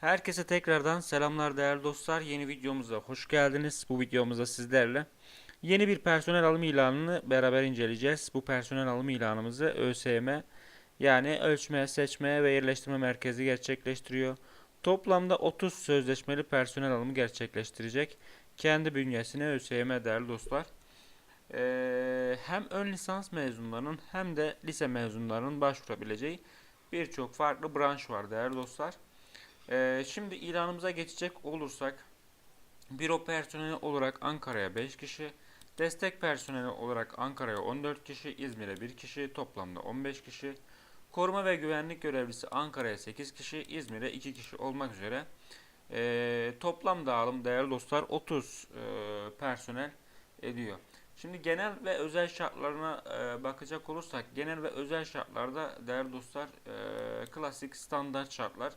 Herkese tekrardan selamlar değerli dostlar. Yeni videomuza hoş geldiniz. Bu videomuzda sizlerle yeni bir personel alım ilanını beraber inceleyeceğiz. Bu personel alım ilanımızı ÖSYM yani Ölçme, Seçme ve Yerleştirme Merkezi gerçekleştiriyor. Toplamda 30 sözleşmeli personel alımı gerçekleştirecek. Kendi bünyesine ÖSYM değerli dostlar. Ee, hem ön lisans mezunlarının hem de lise mezunlarının başvurabileceği birçok farklı branş var değerli dostlar. Ee, şimdi ilanımıza geçecek olursak büro personeli olarak Ankara'ya 5 kişi, destek personeli olarak Ankara'ya 14 kişi, İzmir'e 1 kişi, toplamda 15 kişi, koruma ve güvenlik görevlisi Ankara'ya 8 kişi, İzmir'e 2 kişi olmak üzere ee, toplam dağılım değerli dostlar 30 e, personel ediyor. Şimdi genel ve özel şartlarına e, bakacak olursak genel ve özel şartlarda değerli dostlar e, klasik standart şartlar